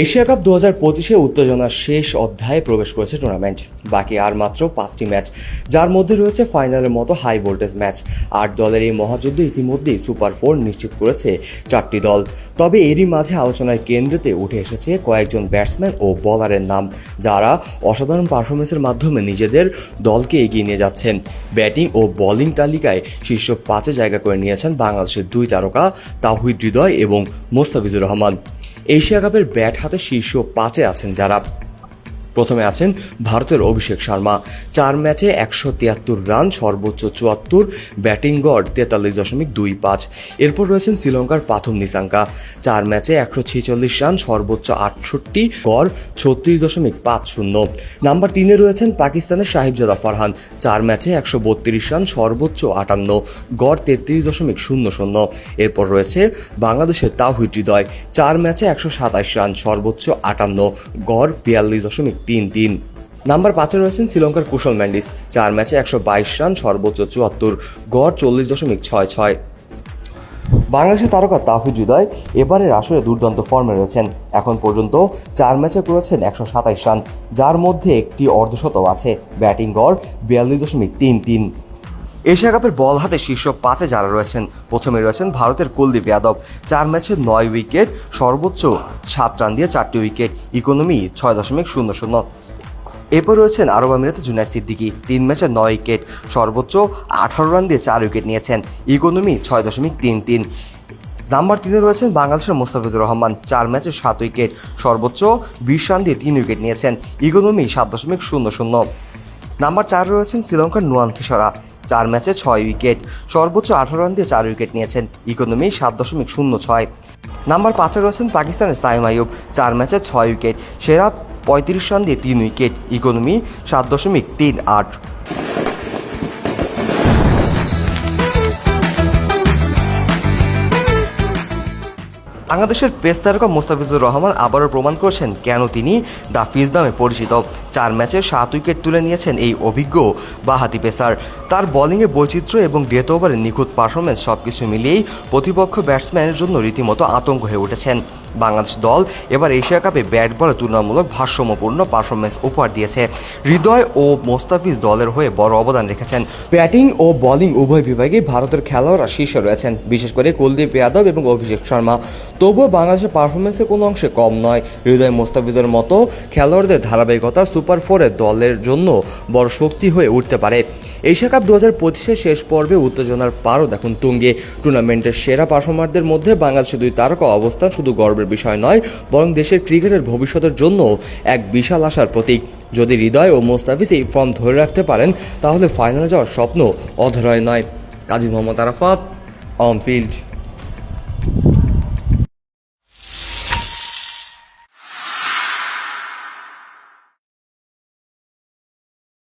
Asia cup দু হাজার পঁচিশে উত্তেজনার শেষ অধ্যায়ে প্রবেশ করেছে টুর্নামেন্ট বাকি আর মাত্র পাঁচটি ম্যাচ যার মধ্যে রয়েছে ফাইনালের মতো হাই ভোল্টেজ ম্যাচ আট দলের এই মহাযুদ্ধ ইতিমধ্যেই সুপার ফোর নিশ্চিত করেছে চারটি দল। তবে এরই মাঝে আলোচনার কেন্দ্রেতে উঠে এসেছে কয়েকজন ব্যাটসম্যান ও বোলারের নাম, যারা অসাধারণ পারফরমেন্সের মাধ্যমে নিজেদের দলকে এগিয়ে নিয়ে যাচ্ছেন। ব্যাটিং ও বোলিং তালিকায় শীর্ষ পাঁচে জায়গা করে নিয়েছেন বাংলাদেশের দুই তারকা তাহিদ হৃদয় এবং মোস্তাফিজুর রহমান। এশিয়া কাপের ব্যাট হাতে শীর্ষ পাঁচে আছেন যারা। প্রথমে আছেন ভারতের অভিষেক শর্মা। চার ম্যাচে একশো তিয়াত্তর রান, সর্বোচ্চ চুয়াত্তর, ব্যাটিং গড় তেতাল্লিশ দশমিক দুই পাঁচ। এরপর রয়েছেন শ্রীলঙ্কার পাথম নিসাঙ্কা চার ম্যাচে একশো ছেচল্লিশ রান, সর্বোচ্চ আটষট্টি গড় ছত্রিশ দশমিক পাঁচ শূন্য। নাম্বার তিনে রয়েছেন পাকিস্তানের সাহিবজাদা ফারহান। চার ম্যাচে একশো বত্রিশ রান, সর্বোচ্চ আটান্ন গড় তেত্রিশ দশমিক শূন্য শূন্য। এরপর রয়েছে বাংলাদেশের তাহিদ হৃদয়। চার ম্যাচে একশো সাতাশ রান, সর্বোচ্চ আটান্ন গড় বিয়াল্লিশ দশমিক তিন তিন। নাম্বার পাঁচে রয়েছেন শ্রীলঙ্কার কুশল ম্যান্ডিস। চার ম্যাচে একশো বাইশ রান, সর্বোচ্চ চুয়াত্তর। গড় চল্লিশ দশমিক ছয় ছয়। বাংলাদেশের তারকা তাহুজুদয় এবারের আসরে দুর্দান্ত ফর্মে রয়েছেন। এখন পর্যন্ত চার ম্যাচে করেছেন একশো সাতাইশ রান, যার মধ্যে একটি অর্ধশত আছে। ব্যাটিং গড় বিয়াল্লিশ দশমিক তিন তিন। এশিয়া কাপের বল হাতে শীর্ষ পাঁচে যারা রয়েছেন, প্রথমে রয়েছেন ভারতের কুলদীপ যাদব। চার ম্যাচে নয় উইকেট, সর্বোচ্চ সাত রান দিয়ে চারটি উইকেট, ইকোনমি ছয় দশমিক শূন্য শূন্য। এরপর রয়েছেন আরব আমিরাতে জুনাই সিদ্দিকি, তিন ম্যাচে নয় উইকেট, সর্বোচ্চ আঠারো রান দিয়ে চার উইকেট নিয়েছেন, ইকোনমি ছয় দশমিক তিন তিন। নাম্বার তিনে রয়েছেন বাংলাদেশের মোস্তাফিজুর রহমান, চার ম্যাচে সাত উইকেট, সর্বোচ্চ বিশ রান দিয়ে তিন উইকেট নিয়েছেন, ইকোনমি সাত দশমিক শূন্য শূন্য। নাম্বার চার রয়েছেন শ্রীলঙ্কার নুয়ান থিসরা চার ম্যাচে ছয় উইকেট। সর্বোচ্চ আঠারো রান দিয়ে চার উইকেট নিয়েছেন। ইকোনমি সাত দশমিক শূন্য ছয়। নাম্বার পাঁচে রয়েছেন পাকিস্তানের সাইম আইয়ুব। চার ম্যাচে ছয় উইকেট। সেরা পঁয়ত্রিশ রান দিয়ে তিন উইকেট। ইকোনমি সাত দশমিক তিন আট। বাংলাদেশের পেস তারকা মোস্তাফিজুর রহমান আবারও প্রমাণ করেছেন কেন তিনি দ্য ফিজ নামে পরিচিত। চার ম্যাচে সাত উইকেট তুলে নিয়েছেন এই অভিজ্ঞ বাহাতি পেসার। তার বোলিংয়ে বৈচিত্র্য এবং ডেথ ওভারের নিখুঁত পারফরমেন্স সবকিছু মিলিয়েই প্রতিপক্ষ ব্যাটসম্যানের জন্য রীতিমতো আতঙ্ক হয়ে উঠেছেন। বাংলাদেশ দল এবার এশিয়া কাপে ব্যাট বলে তুলনামূলক ভারসাম্যপূর্ণ পারফরমেন্স উপহার দিয়েছে। হৃদয় ও মোস্তাফিজ দলের হয়ে বড় অবদান রেখেছেন। ব্যাটিং ও বোলিং উভয় বিভাগে ভারতের খেলোয়াড়রা শীর্ষে রয়েছেন, বিশেষ করে কুলদীপ যাদব এবং অভিষেক শর্মা। তবুও বাংলাদেশের পারফরমেন্সে কোনো অংশে কম নয়। হৃদয় মোস্তাফিজের মতো খেলোয়াড়দের ধারাবাহিকতা সুপার ফোরে দলের জন্য বড় শক্তি হয়ে উঠতে পারে। এশিয়া কাপ দু হাজার পঁচিশের শেষ পর্বে উত্তেজনার পারও দেখুন তুঙ্গে। টুর্নামেন্টের সেরা পারফর্মারদের মধ্যে বাংলাদেশের দুই তারকা অবস্থান শুধু গর্বের বিষয় নয়, বরং দেশের ক্রিকেটের ভবিষ্যতের জন্য এক বিশাল আশার প্রতীক। যদি হৃদয় ও মোস্তাফিজ এই ফর্ম ধরে রাখতে পারেন, তাহলে ফাইনালে যাওয়ার স্বপ্ন অধরয় নয়। Kazi Mohammad Arafat on field